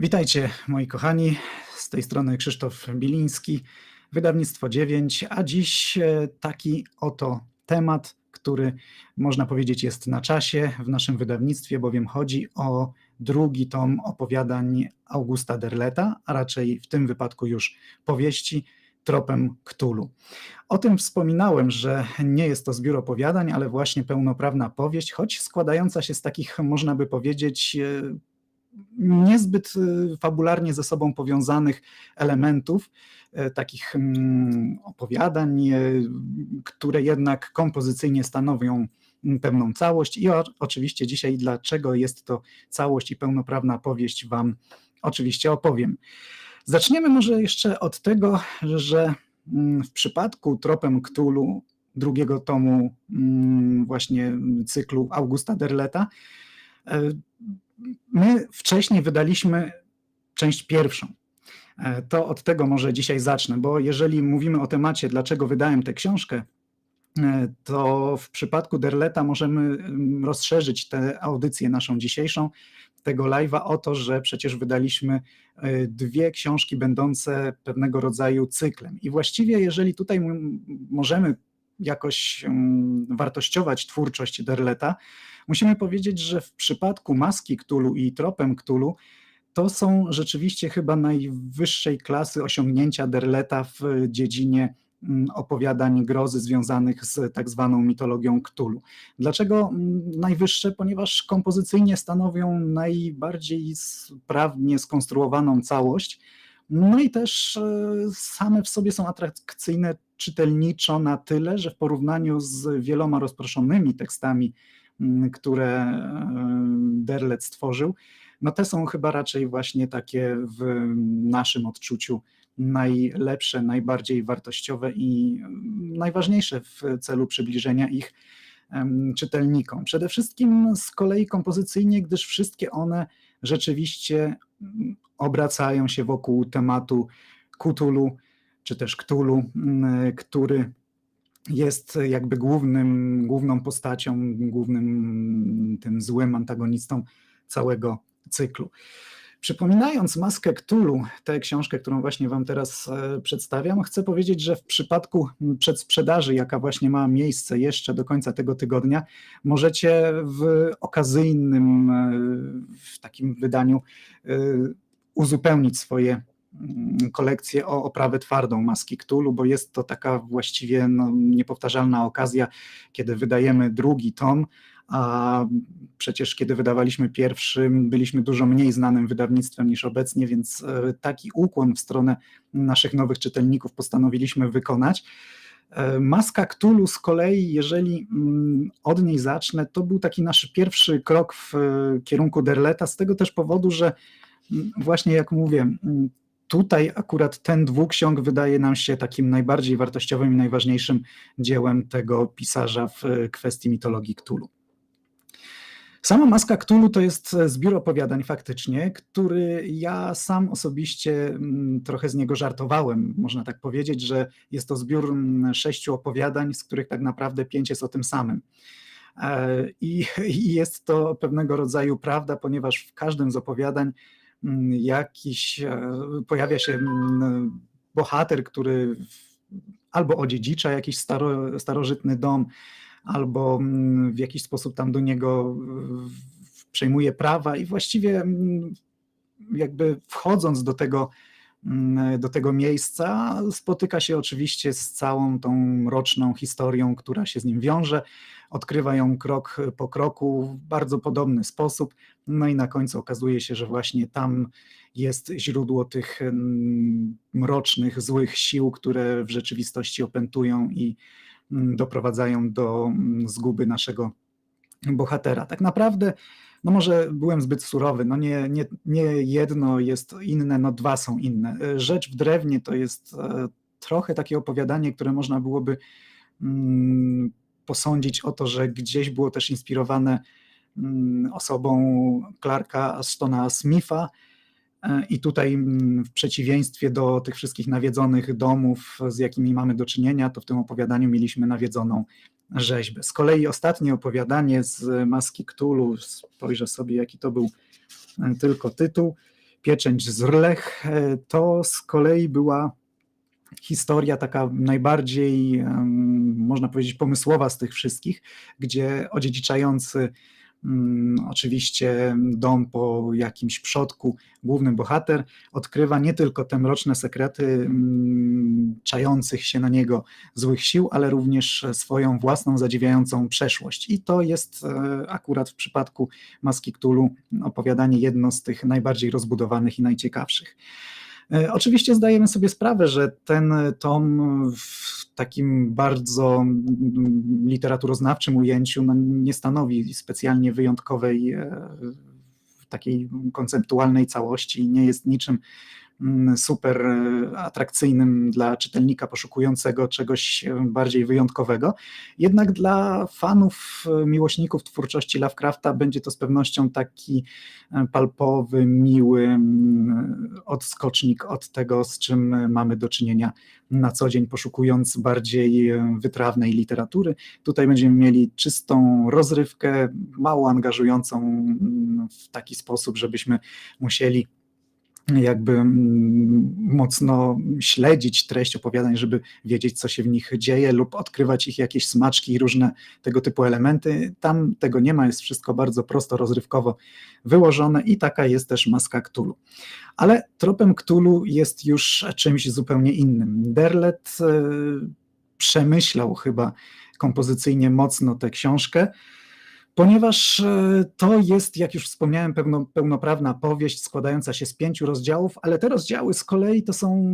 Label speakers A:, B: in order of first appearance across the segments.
A: Witajcie moi kochani, z tej strony Krzysztof Biliński, wydawnictwo 9, a dziś e, taki oto temat, który można powiedzieć jest na czasie w naszym wydawnictwie, bowiem chodzi o drugi tom opowiadań Augusta Derleta, a raczej w tym wypadku już powieści Tropem Ktulu. O tym wspominałem, że nie jest to zbiór opowiadań, ale właśnie pełnoprawna powieść, choć składająca się z takich, można by powiedzieć, e, niezbyt y, fabularnie ze sobą powiązanych elementów, e, takich mm, opowiadań, e, które jednak kompozycyjnie stanowią mm, pewną całość. I oczywiście dzisiaj, dlaczego jest to całość i pełnoprawna powieść, Wam oczywiście opowiem. Zaczniemy może jeszcze od tego, że mm, w przypadku Tropem Ktulu, drugiego tomu właśnie cyklu Augusta Derleta, My wcześniej wydaliśmy część pierwszą. E, to od tego może dzisiaj zacznę, bo jeżeli mówimy o temacie, dlaczego wydałem tę książkę, e, to w przypadku Derleta możemy mm, rozszerzyć tę audycję naszą dzisiejszą, tego live'a o to, że przecież wydaliśmy e, dwie książki będące pewnego rodzaju cyklem. I właściwie, jeżeli tutaj możemy jakoś wartościować twórczość Derleta, musimy powiedzieć, że w przypadku Maski Ktulu i Tropem Ktulu to są rzeczywiście chyba najwyższej klasy osiągnięcia Derleta w dziedzinie mm, opowiadań grozy związanych z tak zwaną mitologią Ktulu. Dlaczego mm, najwyższe? Ponieważ kompozycyjnie stanowią najbardziej sprawnie skonstruowaną całość, no i też e, same w sobie są atrakcyjne czytelniczo na tyle, że w porównaniu z wieloma rozproszonymi tekstami, mm, które e, Derlet stworzył, no te są chyba raczej właśnie takie w naszym odczuciu najlepsze, najbardziej wartościowe i mm, najważniejsze w celu przybliżenia ich czytelnikom. Przede wszystkim z kolei kompozycyjnie, gdyż wszystkie one rzeczywiście mm, obracają się wokół tematu Kutulu, czy też Ktulu, mm, który jest jakby głównym, główną postacią, głównym tym złym antagonistą całego cyklu. Przypominając Maskę Ktulu, tę książkę, którą właśnie Wam teraz e, przedstawiam, chcę powiedzieć, że w przypadku przedsprzedaży, jaka właśnie ma miejsce jeszcze do końca tego tygodnia, możecie w okazyjnym, e, w takim wydaniu e, uzupełnić swoje kolekcję o oprawę twardą maski Ktulu, bo jest to taka właściwie no, niepowtarzalna okazja, kiedy wydajemy drugi tom, a przecież kiedy wydawaliśmy pierwszy, byliśmy dużo mniej znanym wydawnictwem niż obecnie, więc e, taki ukłon w stronę naszych nowych czytelników postanowiliśmy wykonać. E, Maska Ktulu z kolei, jeżeli mm, od niej zacznę, to był taki nasz pierwszy krok w e, kierunku Derleta, z tego też powodu, że mm, właśnie jak mówię, mm, tutaj akurat ten dwuksiąg wydaje nam się takim najbardziej wartościowym i najważniejszym dziełem tego pisarza w kwestii mitologii Ktulu. Sama Maska Ktulu to jest e, zbiór opowiadań faktycznie, który ja sam osobiście mm, trochę z niego żartowałem. Można tak powiedzieć, że jest to zbiór mm, sześciu opowiadań, z których tak naprawdę pięć jest o tym samym. E, I, jest to pewnego rodzaju prawda, ponieważ w każdym z opowiadań jakiś e, pojawia się bohater, który albo odziedzicza jakiś staro, starożytny dom, albo mm, w jakiś sposób tam do niego przejmuje prawa i właściwie mm, jakby wchodząc do tego, mm, do tego miejsca, spotyka się oczywiście z całą tą mroczną historią, która się z nim wiąże. Odkrywa ją krok po kroku w bardzo podobny sposób. No i na końcu okazuje się, że właśnie tam jest źródło tych mrocznych, złych sił, które w rzeczywistości opętują i Mm, doprowadzają do mm, zguby naszego bohatera. Tak naprawdę, no może byłem zbyt surowy, no nie, nie, nie jedno jest inne, no dwa są inne. Rzecz w drewnie to jest e, trochę takie opowiadanie, które można byłoby mm, posądzić o to, że gdzieś było też inspirowane osobą Clarka Stona Smitha, E, I tutaj mm, w przeciwieństwie do tych wszystkich nawiedzonych domów, z jakimi mamy do czynienia, to w tym opowiadaniu mieliśmy nawiedzoną rzeźbę. Z kolei ostatnie opowiadanie z Maski Ktulu, spojrzę sobie jaki to był e, tylko tytuł, Pieczęć z Rlech, e, to z kolei była historia taka najbardziej, można powiedzieć, pomysłowa z tych wszystkich, gdzie odziedziczający oczywiście dom po jakimś przodku, główny bohater odkrywa nie tylko te mroczne sekrety mm, czających się na niego złych sił, ale również swoją własną zadziwiającą przeszłość. I to jest e, akurat w przypadku Maski Cthulhu opowiadanie jedno z tych najbardziej rozbudowanych i najciekawszych. E, oczywiście zdajemy sobie sprawę, że ten tom w takim bardzo literaturoznawczym ujęciu no, nie stanowi specjalnie wyjątkowej e, takiej konceptualnej całości, nie jest niczym super e, atrakcyjnym dla czytelnika poszukującego czegoś e, bardziej wyjątkowego. Jednak dla fanów, e, miłośników twórczości Lovecrafta będzie to z pewnością taki palpowy, miły mm, odskocznik od tego, z czym mamy do czynienia na co dzień, poszukując bardziej wytrawnej literatury. Tutaj będziemy mieli czystą rozrywkę, mało angażującą mm, w taki sposób, żebyśmy musieli jakby mm, mocno śledzić treść opowiadań, żeby wiedzieć, co się w nich dzieje, lub odkrywać ich jakieś smaczki i różne tego typu elementy. Tam tego nie ma, jest wszystko bardzo prosto, rozrywkowo wyłożone i taka jest też maska Cthulhu. Ale tropem Cthulhu jest już czymś zupełnie innym. Derlet e, przemyślał chyba kompozycyjnie mocno tę książkę, ponieważ e, to jest, jak już wspomniałem, pełno, pełnoprawna powieść składająca się z pięciu rozdziałów, ale te rozdziały z kolei to są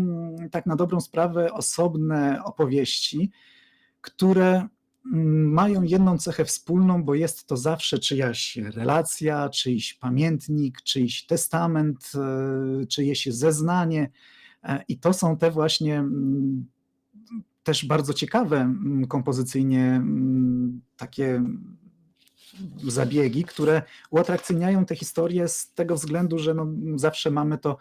A: tak na dobrą sprawę osobne opowieści, które mm, mają jedną cechę wspólną, bo jest to zawsze czyjaś relacja, czyjś pamiętnik, czyjś testament, e, czyjeś zeznanie. E, I to są te właśnie mm, też bardzo ciekawe mm, kompozycyjnie takie zabiegi, które uatrakcyjniają te historie z tego względu, że no zawsze mamy to,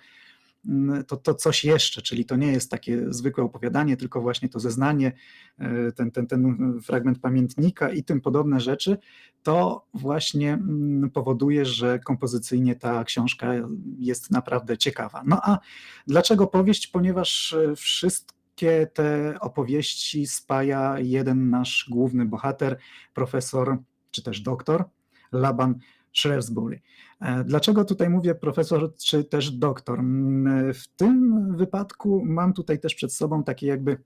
A: mm, to, to coś jeszcze, czyli to nie jest takie zwykłe opowiadanie, tylko właśnie to zeznanie, e, ten, ten, ten fragment pamiętnika i tym podobne rzeczy, to właśnie mm, powoduje, że kompozycyjnie ta książka jest naprawdę ciekawa. No a dlaczego powieść? Ponieważ e, wszystkie te opowieści spaja jeden nasz główny bohater, profesor czy też doktor Laban Shrewsbury. E, dlaczego tutaj mówię profesor czy też doktor? W tym wypadku mam tutaj też przed sobą takie jakby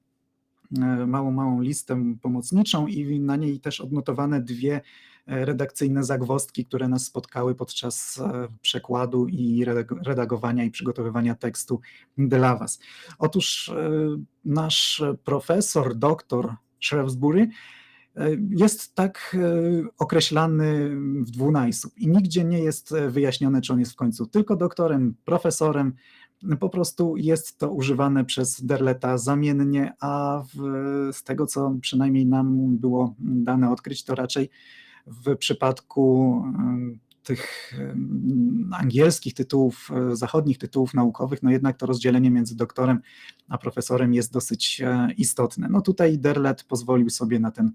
A: e, małą, małą listę pomocniczą i na niej też odnotowane dwie e, redakcyjne zagwostki, które nas spotkały podczas przekładu i redagowania i przygotowywania tekstu dla Was. Otóż nasz profesor, doktor Shrewsbury jest tak e, określany w dwunajsób i nigdzie nie jest e, wyjaśnione, czy on jest w końcu tylko doktorem, profesorem. Po prostu jest to używane przez Derleta zamiennie, a w, z tego, co przynajmniej nam było dane odkryć, to raczej w przypadku tych angielskich tytułów, e, zachodnich tytułów naukowych, no jednak to rozdzielenie między doktorem a profesorem jest dosyć e, istotne. No tutaj Derlet pozwolił sobie na ten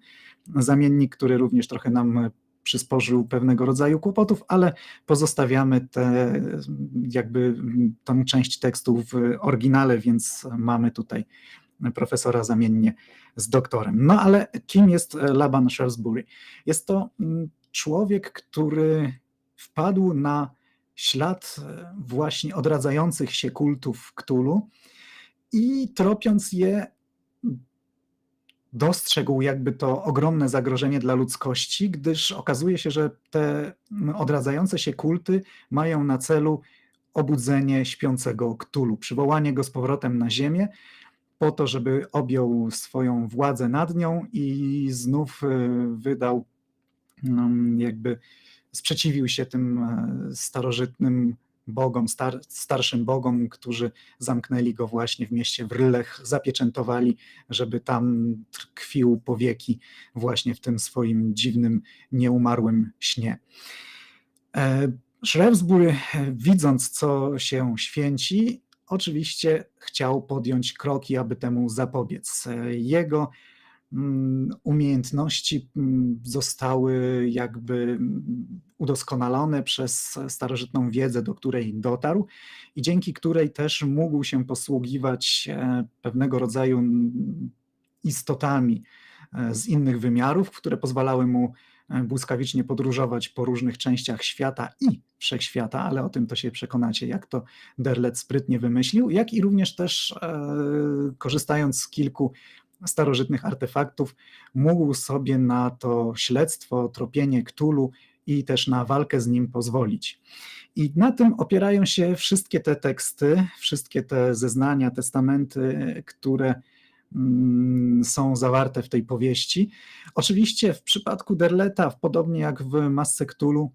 A: zamiennik, który również trochę nam przysporzył pewnego rodzaju kłopotów, ale pozostawiamy te, jakby tą część tekstu w oryginale, więc mamy tutaj profesora zamiennie z doktorem. No ale kim jest Laban Shrewsbury? Jest to człowiek, który wpadł na ślad e, właśnie odradzających się kultów Ktulu i tropiąc je, dostrzegł jakby to ogromne zagrożenie dla ludzkości, gdyż okazuje się, że te odradzające się kulty mają na celu obudzenie śpiącego Ktulu, przywołanie go z powrotem na ziemię, po to, żeby objął swoją władzę nad nią i znów e, wydał mm, jakby sprzeciwił się tym e, starożytnym bogom, star, starszym bogom, którzy zamknęli go właśnie w mieście w Rylech, zapieczętowali, żeby tam tkwił powieki właśnie w tym swoim dziwnym, nieumarłym śnie. E, Shrewsbury, widząc co się święci, oczywiście chciał podjąć kroki, aby temu zapobiec. E, jego umiejętności mm, zostały jakby mm, udoskonalone przez starożytną wiedzę, do której dotarł i dzięki której też mógł się posługiwać e, pewnego rodzaju istotami e, z innych wymiarów, które pozwalały mu e, błyskawicznie podróżować po różnych częściach świata i wszechświata, ale o tym to się przekonacie, jak to Derlet sprytnie wymyślił, jak i również też korzystając z kilku starożytnych artefaktów, mógł sobie na to śledztwo, tropienie Ktulu i też na walkę z nim pozwolić. I na tym opierają się wszystkie te teksty, wszystkie te zeznania, testamenty, które mm, są zawarte w tej powieści. Oczywiście w przypadku Derleta, podobnie jak w Masce Cthulhu,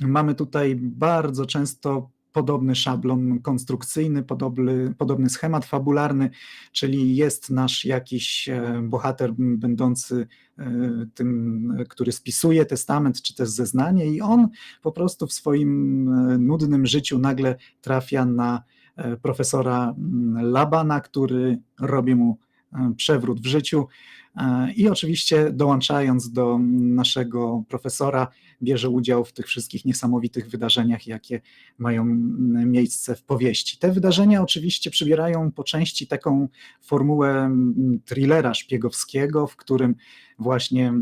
A: mamy tutaj bardzo często podobny szablon konstrukcyjny, podobny, podobny schemat fabularny, czyli jest nasz jakiś e, bohater będący e, tym, który spisuje testament czy też zeznanie i on po prostu w swoim e, nudnym życiu nagle trafia na profesora Labana, który robi mu przewrót w życiu I oczywiście dołączając do naszego profesora, bierze udział w tych wszystkich niesamowitych wydarzeniach, jakie mają miejsce w powieści. Te wydarzenia oczywiście przybierają po części taką formułę thrillera szpiegowskiego, w którym właśnie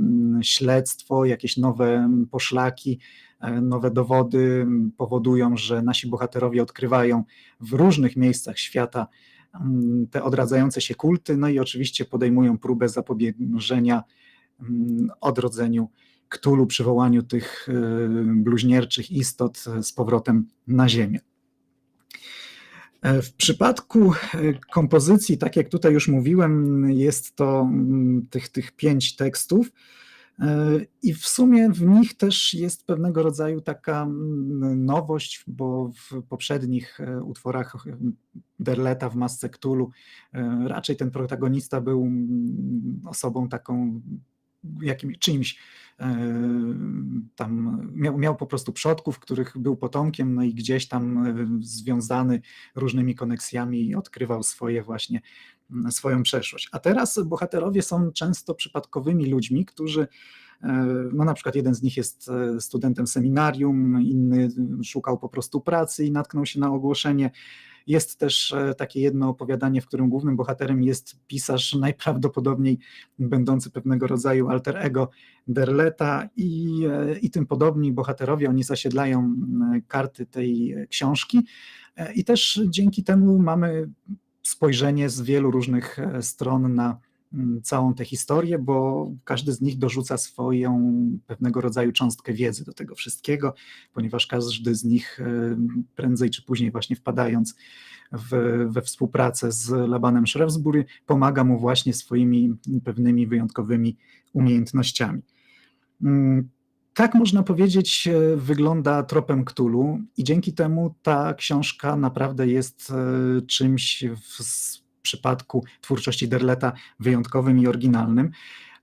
A: śledztwo, jakieś nowe poszlaki, e, nowe dowody powodują, że nasi bohaterowie odkrywają w różnych miejscach świata Mm, te odradzające się kulty, no i oczywiście podejmują próbę zapobieżenia mm, odrodzeniu Ktulu, przywołaniu tych y, bluźnierczych istot z powrotem na Ziemię. E, w przypadku e, kompozycji, tak jak tutaj już mówiłem, jest to mm, tych, tych pięć tekstów. E, I w sumie w nich też jest pewnego rodzaju taka mm, nowość, bo w poprzednich e, utworach e, Derleta w Masce Cthulhu raczej ten protagonista był mm, osobą taką jakim, czymś tam miał, miał po prostu przodków, których był potomkiem, no i gdzieś tam związany różnymi koneksjami odkrywał swoje właśnie swoją przeszłość. A teraz bohaterowie są często przypadkowymi ludźmi, którzy e, no na przykład jeden z nich jest e, studentem seminarium, inny szukał po prostu pracy i natknął się na ogłoszenie. Jest też e, takie jedno opowiadanie, w którym głównym bohaterem jest pisarz najprawdopodobniej będący pewnego rodzaju alter ego Derleta i, i tym podobni bohaterowie, oni zasiedlają karty tej książki. I też dzięki temu mamy spojrzenie z wielu różnych e, stron na całą tę historię, bo każdy z nich dorzuca swoją pewnego rodzaju cząstkę wiedzy do tego wszystkiego, ponieważ każdy z nich e, prędzej czy później właśnie wpadając w, we współpracę z Labanem Shrewsbury pomaga mu właśnie swoimi pewnymi wyjątkowymi umiejętnościami. Mm, tak można powiedzieć, e, wygląda tropem Ktulu i dzięki temu ta książka naprawdę jest e, czymś w przypadku twórczości Derleta wyjątkowym i oryginalnym.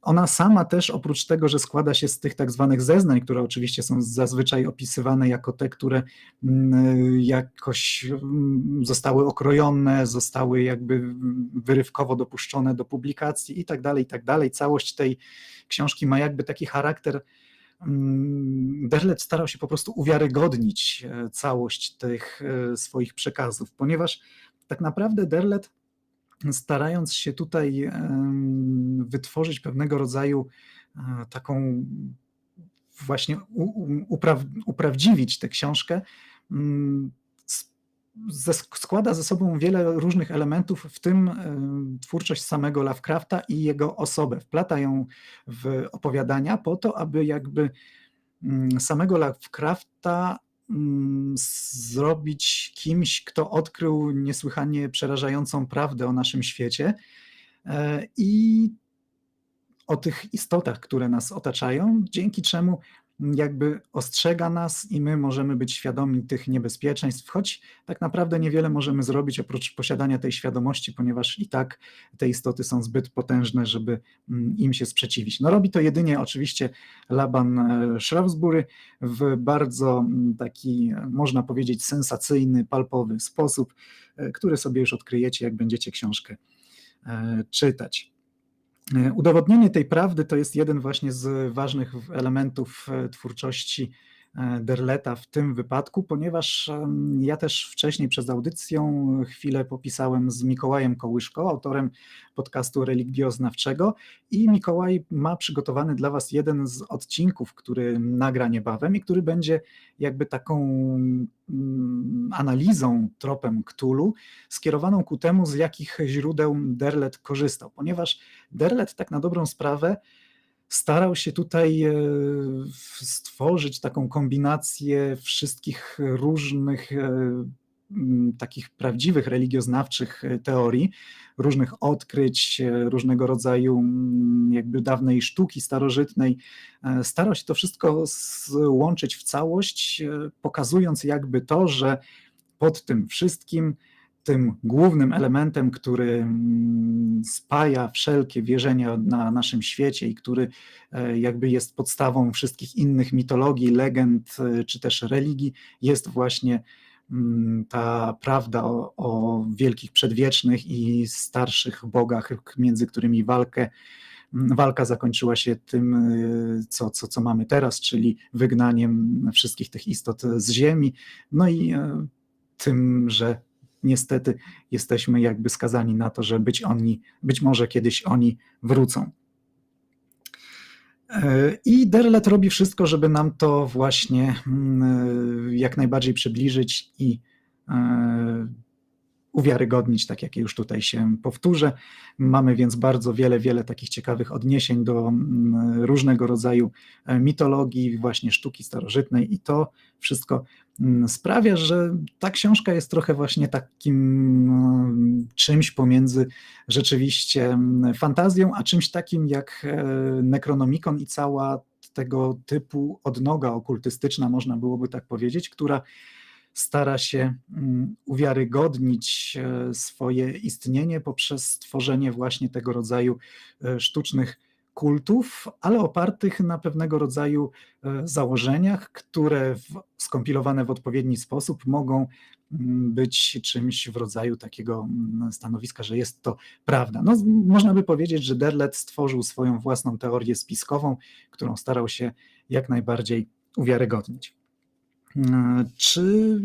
A: Ona sama też, oprócz tego, że składa się z tych tak zwanych zeznań, które oczywiście są zazwyczaj opisywane jako te, które mm, jakoś mm, zostały okrojone, zostały jakby wyrywkowo dopuszczone do publikacji i tak dalej, i tak dalej. Całość tej książki ma jakby taki charakter Mm, Derlet starał się po prostu uwiarygodnić e, całość tych e, swoich przekazów, ponieważ tak naprawdę Derlet, starając się tutaj wytworzyć pewnego rodzaju e, taką właśnie upraw, uprawdziwić tę książkę, mm, składa ze sobą wiele różnych elementów, w tym twórczość samego Lovecrafta i jego osobę. Wplata ją w opowiadania po to, aby jakby mm, samego Lovecrafta zrobić kimś, kto odkrył niesłychanie przerażającą prawdę o naszym świecie e, i o tych istotach, które nas otaczają, dzięki czemu jakby ostrzega nas i my możemy być świadomi tych niebezpieczeństw, choć tak naprawdę niewiele możemy zrobić oprócz posiadania tej świadomości, ponieważ i tak te istoty są zbyt potężne, żeby mm, im się sprzeciwić. No robi to jedynie oczywiście Laban e, Shrewsbury w bardzo mm, taki, można powiedzieć, sensacyjny, palpowy sposób, e, który sobie już odkryjecie, jak będziecie książkę e, czytać. E, udowodnienie tej prawdy to jest jeden właśnie z ważnych elementów e, twórczości Derleta w tym wypadku, ponieważ ja też wcześniej przez audycję chwilę popisałem z Mikołajem Kołyszko, autorem podcastu religioznawczego i Mikołaj ma przygotowany dla Was jeden z odcinków, który nagra niebawem i który będzie jakby taką mm, analizą, tropem Ktulu, skierowaną ku temu, z jakich źródeł Derlet korzystał, ponieważ Derlet tak na dobrą sprawę starał się tutaj e, stworzyć taką kombinację wszystkich różnych e, takich prawdziwych religioznawczych e, teorii, różnych odkryć, różnego rodzaju jakby dawnej sztuki starożytnej. Starał się to wszystko złączyć w całość, pokazując jakby to, że pod tym wszystkim tym głównym elementem, który mm, spaja wszelkie wierzenia na naszym świecie i który e, jakby jest podstawą wszystkich innych mitologii, legend e, czy też religii, jest właśnie mm, ta prawda o, o wielkich przedwiecznych i starszych bogach, między którymi walkę mm, walka zakończyła się tym, e, co, co, co mamy teraz, czyli wygnaniem wszystkich tych istot z ziemi, no i tym, że niestety jesteśmy jakby skazani na to, że być oni, być może kiedyś oni wrócą. E, I Derlet robi wszystko, żeby nam to właśnie mm, jak najbardziej przybliżyć i e, uwiarygodnić, tak jak już tutaj się powtórzę. Mamy więc bardzo wiele, wiele takich ciekawych odniesień do mm, różnego rodzaju e, mitologii, właśnie sztuki starożytnej i to wszystko mm, sprawia, że ta książka jest trochę właśnie takim mm, czymś pomiędzy rzeczywiście fantazją, a czymś takim jak e, Necronomicon i cała tego typu odnoga okultystyczna, można byłoby tak powiedzieć, która stara się mm, uwiarygodnić e, swoje istnienie poprzez stworzenie właśnie tego rodzaju e, sztucznych kultów, ale opartych na pewnego rodzaju e, założeniach, które skompilowane w odpowiedni sposób mogą mm, być czymś w rodzaju takiego mm, stanowiska, że jest to prawda. No, można by powiedzieć, że Derlet stworzył swoją własną teorię spiskową, którą starał się jak najbardziej uwiarygodnić. E, czy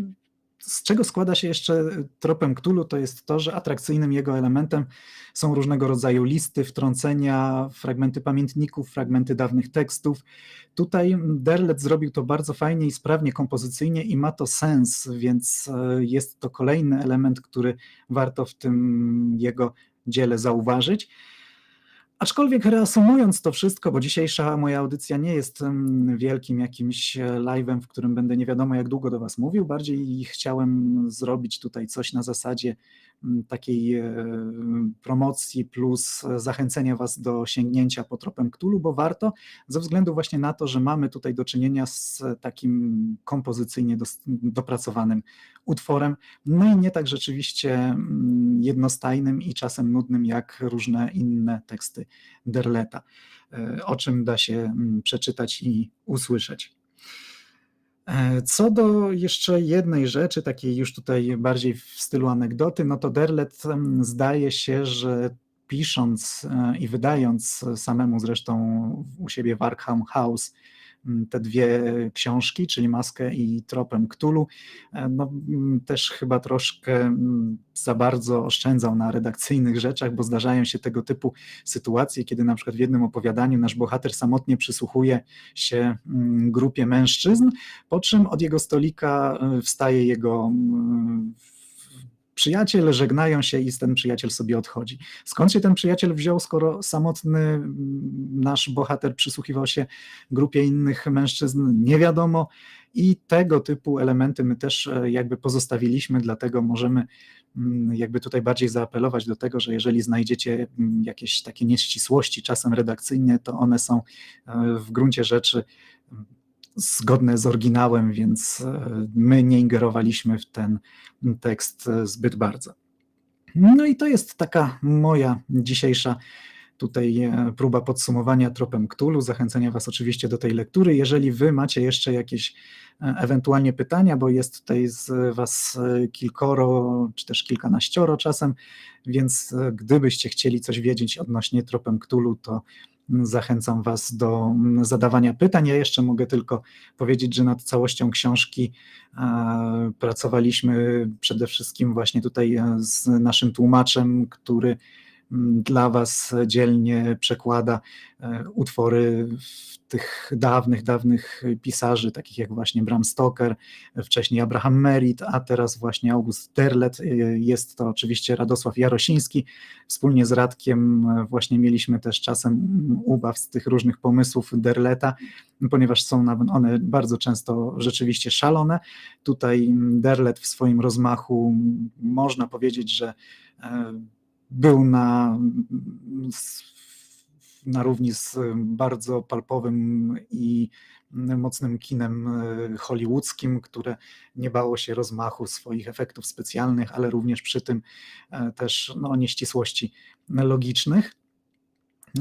A: z czego składa się jeszcze tropem Cthulhu, to jest to, że atrakcyjnym jego elementem są różnego rodzaju listy, wtrącenia, fragmenty pamiętników, fragmenty dawnych tekstów. Tutaj Derlet zrobił to bardzo fajnie i sprawnie kompozycyjnie i ma to sens, więc e, jest to kolejny element, który warto w tym jego dziele zauważyć. Aczkolwiek reasumując to wszystko, bo dzisiejsza moja audycja nie jest wielkim jakimś e, live'em, w którym będę nie wiadomo jak długo do Was mówił, bardziej chciałem zrobić tutaj coś na zasadzie takiej e, promocji plus zachęcenia Was do sięgnięcia po tropem Ktulu, bo warto, ze względu właśnie na to, że mamy tutaj do czynienia z takim kompozycyjnie dopracowanym utworem, no i nie tak rzeczywiście jednostajnym i czasem nudnym jak różne inne teksty Derleta, e, o czym da się przeczytać i usłyszeć. E, co do jeszcze jednej rzeczy, takiej już tutaj bardziej w stylu anegdoty, no to Derlet zdaje się, że pisząc e, i wydając samemu zresztą u siebie w Arkham House te dwie książki, czyli Maskę i Tropem Ktulu, e, no, też chyba troszkę za bardzo oszczędzał na redakcyjnych rzeczach, bo zdarzają się tego typu sytuacje, kiedy na przykład w jednym opowiadaniu nasz bohater samotnie przysłuchuje się grupie mężczyzn, po czym od jego stolika e, wstaje jego przyjaciel, żegnają się i ten przyjaciel sobie odchodzi. Skąd się ten przyjaciel wziął, skoro samotny mm, nasz bohater przysłuchiwał się grupie innych mężczyzn, nie wiadomo. I tego typu elementy my też e, jakby pozostawiliśmy, dlatego możemy mm, jakby tutaj bardziej zaapelować do tego, że jeżeli znajdziecie mm, jakieś takie nieścisłości, czasem redakcyjnie, to one są e, w gruncie rzeczy zgodne z oryginałem, więc e, my nie ingerowaliśmy w ten tekst e, zbyt bardzo. No i to jest taka moja dzisiejsza tutaj e, próba podsumowania tropem Cthulhu, zachęcenia Was oczywiście do tej lektury. Jeżeli Wy macie jeszcze jakieś ewentualnie pytania, bo jest tutaj z Was kilkoro, czy też kilkanaścioro czasem, więc gdybyście chcieli coś wiedzieć odnośnie tropem Cthulhu, to Zachęcam Was do mm, zadawania pytań. Ja jeszcze mogę tylko powiedzieć, że nad całością książki e, pracowaliśmy przede wszystkim właśnie tutaj e, z naszym tłumaczem, który dla Was dzielnie przekłada e, utwory tych dawnych, dawnych pisarzy, takich jak właśnie Bram Stoker, wcześniej Abraham Merit, a teraz właśnie August Derlet. E, jest to oczywiście Radosław Jarosiński. Wspólnie z Radkiem e, właśnie mieliśmy też czasem ubaw z tych różnych pomysłów Derleta, ponieważ są one bardzo często rzeczywiście szalone. Tutaj Derlet w swoim rozmachu można powiedzieć, że był na, na równi z bardzo palpowym i mocnym kinem e, hollywoodzkim, które nie bało się rozmachu swoich efektów specjalnych, ale również przy tym e, też no, nieścisłości logicznych.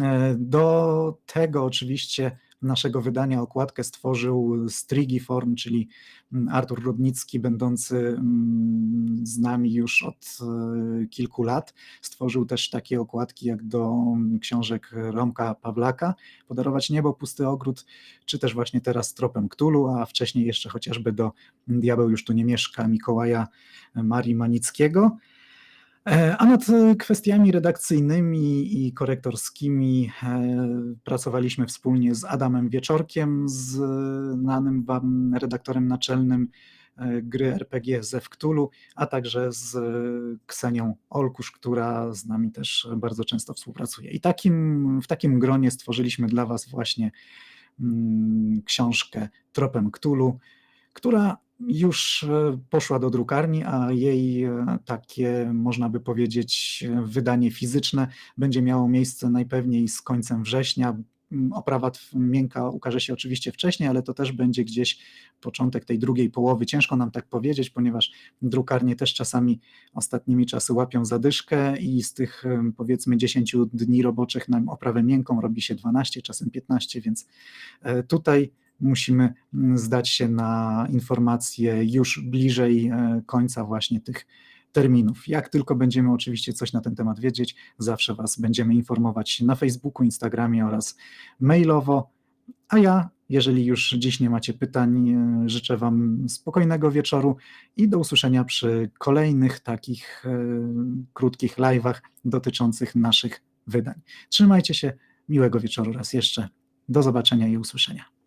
A: E, do tego oczywiście naszego wydania okładkę stworzył Strigiform, czyli mm, Artur Rodnicki, będący mm, z nami już od e, kilku lat. Stworzył też takie okładki jak do książek Romka Pawlaka, Podarować niebo, Pusty ogród, czy też właśnie teraz Tropem Ktulu, a wcześniej jeszcze chociażby do Diabeł już tu nie mieszka Mikołaja Marii Manickiego. E, a nad e, kwestiami redakcyjnymi i korektorskimi e, pracowaliśmy wspólnie z Adamem Wieczorkiem, znanym Wam redaktorem naczelnym gry RPG ze Wktulu, a także z Ksenią Olkusz, która z nami też bardzo często współpracuje. I takim, w takim gronie stworzyliśmy dla Was właśnie mm, książkę Tropem Ktulu, która już e, poszła do drukarni, a jej e, takie, można by powiedzieć, wydanie fizyczne będzie miało miejsce najpewniej z końcem września. Oprawa miękka ukaże się oczywiście wcześniej, ale to też będzie gdzieś początek tej drugiej połowy. Ciężko nam tak powiedzieć, ponieważ drukarnie też czasami ostatnimi czasy łapią zadyszkę i z tych powiedzmy 10 dni roboczych nam oprawę miękką robi się 12, czasem 15, więc e, tutaj musimy mm, zdać się na informacje już bliżej e, końca właśnie tych terminów. Jak tylko będziemy oczywiście coś na ten temat wiedzieć, zawsze Was będziemy informować na Facebooku, Instagramie oraz mailowo. A ja, jeżeli już dziś nie macie pytań, e, życzę Wam spokojnego wieczoru i do usłyszenia przy kolejnych takich e, krótkich live'ach dotyczących naszych wydań. Trzymajcie się, miłego wieczoru raz jeszcze. Do zobaczenia i usłyszenia.